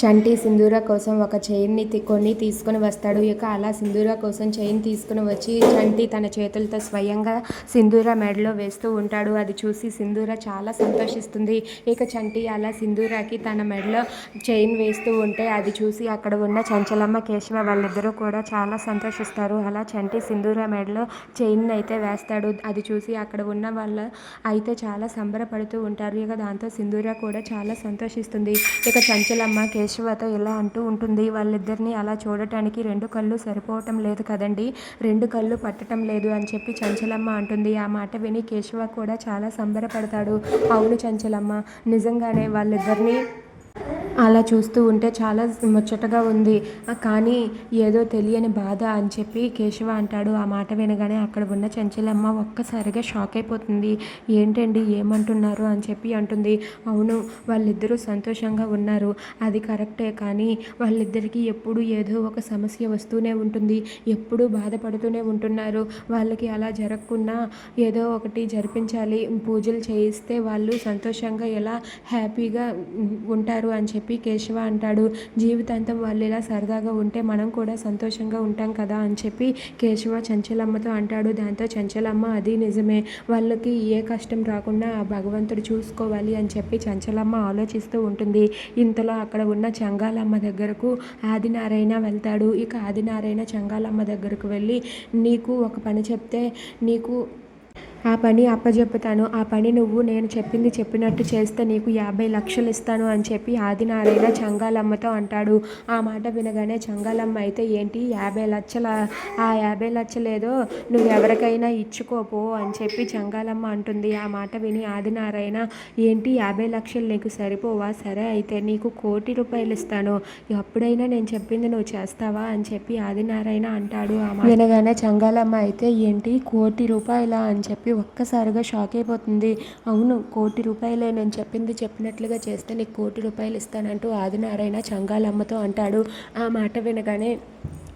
చంటి సింధూర కోసం ఒక చైన్ని కొని తీసుకుని వస్తాడు. ఇక అలా సింధూర కోసం చైన్ తీసుకుని వచ్చి చంటి తన చేతులతో స్వయంగా సింధూర మెడలో వేస్తూ ఉంటాడు. అది చూసి సింధూర చాలా సంతోషిస్తుంది. ఇక చంటి అలా సింధూరకి తన మెడలో చైన్ వేస్తూ ఉంటే అది చూసి అక్కడ ఉన్న చంచలమ్మ కేశవ వాళ్ళిద్దరూ కూడా చాలా సంతోషిస్తారు. అలా చంటి సింధూర మెడలో చైన్ అయితే వేస్తాడు. అది చూసి అక్కడ ఉన్న వాళ్ళ అయితే చాలా సంబరపడుతూ ఉంటారు. ఇక దాంతో సింధూర కూడా చాలా సంతోషిస్తుంది. ఇక చంచలమ్మ కేశవతో ఇలా అంటూ ఉంటుంది వాళ్ళిద్దరిని అలా చూడటానికి రెండు కళ్ళు సరిపోవటం లేదు కదండి రెండు కళ్ళు పట్టటం లేదు అని చెప్పి చంచలమ్మ అంటుంది. ఆ మాట విని కేశవ కూడా చాలా సంబరపడతాడు. అవును చంచలమ్మ నిజంగానే వాళ్ళిద్దరినీ అలా చూస్తూ ఉంటే చాలా ముచ్చటగా ఉంది. కానీ ఏదో తెలియని బాధ అని చెప్పి కేశవ అంటాడు. ఆ మాట వినగానే అక్కడ ఉన్న చంచలమ్మ ఒక్కసారిగా షాక్ అయిపోతుంది. ఏంటండి ఏమంటున్నారు అని చెప్పి అంటుంది. అవును వాళ్ళిద్దరూ సంతోషంగా ఉన్నారు. అది కరెక్టే కానీ వాళ్ళిద్దరికీ ఎప్పుడు ఏదో ఒక సమస్య వస్తూనే ఉంటుంది. ఎప్పుడూ బాధపడుతూనే ఉంటున్నారు. వాళ్ళకి అలా జరగకుండా ఏదో ఒకటి జరిపించాలి. పూజలు చేయిస్తే వాళ్ళు సంతోషంగా ఎలా హ్యాపీగా ఉంటారు అని చెప్పి కేశవ అంటాడు జీవితాంతం వాళ్ళు ఇలా సరదాగా ఉంటే మనం కూడా సంతోషంగా ఉంటాం కదా అని చెప్పి కేశవ చంచలమ్మతో అంటాడు. దాంతో చంచలమ్మ అది నిజమే. వాళ్ళకి ఏ కష్టం రాకుండా ఆ భగవంతుడు చూసుకోవాలి అని చెప్పి చంచలమ్మ ఆలోచిస్తూ ఉంటుంది. ఇంతలో అక్కడ ఉన్న చంగాలమ్మ దగ్గరకు ఆదినారాయణ వెళ్తాడు. ఇక ఆదినారాయణ చంగాలమ్మ దగ్గరకు వెళ్ళి నీకు ఒక పని చెప్తే నీకు ఆ పని అప్పచెప్పుతాను ఆ పని నువ్వు నేను చెప్పింది చెప్పినట్టు చేస్తే నీకు యాభై లక్షలు ఇస్తాను అని చెప్పి ఆదినారాయణ చంగాలమ్మతో అంటాడు. ఆ మాట వినగానే చంగాలమ్మ అయితే ఏంటి? యాభై లక్షల? ఆ యాభై లక్షలు ఏదో నువ్వు ఎవరికైనా ఇచ్చుకోపో అని చెప్పి చంగాలమ్మ అంటుంది. ఆ మాట విని ఆదినారాయణ ఏంటి? యాభై లక్షలు నీకు సరిపోవా? సరే అయితే నీకు కోటి రూపాయలు ఇస్తాను. ఎప్పుడైనా నేను చెప్పింది నువ్వు చేస్తావా? అని చెప్పి ఆదినారాయణ అంటాడు. ఆ వినగానే చంగాలమ్మ అయితే ఏంటి? కోటి రూపాయల? అని చెప్పి ఒక్కసారిగా షాక్ అయిపోతుంది. అవును కోటి రూపాయలే నేను చెప్పింది చెప్పినట్లుగా చేస్తే నీకు కోటి రూపాయలు ఇస్తానంటూ ఆదినారాయణ చంగాలమ్మతో అంటాడు. ఆ మాట వినగానే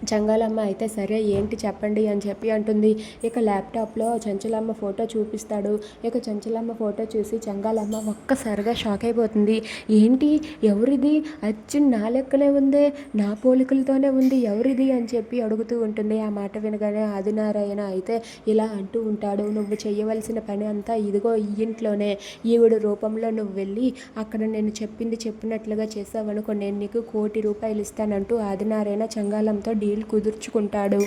చంగాలమ్మ అయితే సరే ఏంటి చెప్పండి అని చెప్పి అంటుంది. ఇక ల్యాప్టాప్లో చంచలమ్మ ఫోటో చూపిస్తాడు. ఇక చంచలమ్మ ఫోటో చూసి చంగాలమ్మ ఒక్కసారిగా షాక్ అయిపోతుంది. ఏంటి? ఎవరిది? అచ్చు నా లెక్కనే ఉందే? నా పోలికలతోనే ఉంది ఎవరిది? అని చెప్పి అడుగుతూ ఉంటుంది. ఆ మాట వినగానే ఆదినారాయణ అయితే ఇలా అంటూ ఉంటాడు. నువ్వు చేయవలసిన పని అంతా ఇదిగో ఈ ఇంట్లోనే. ఈవిడ రూపంలో నువ్వు వెళ్ళి అక్కడ నేను చెప్పింది చెప్పినట్లుగా చేసావనుకో నేను నీకు కోటి రూపాయలు ఇస్తానంటూ ఆదినారాయణ చంగాలంతో డీల్ కుదుర్చుకుంటాడు.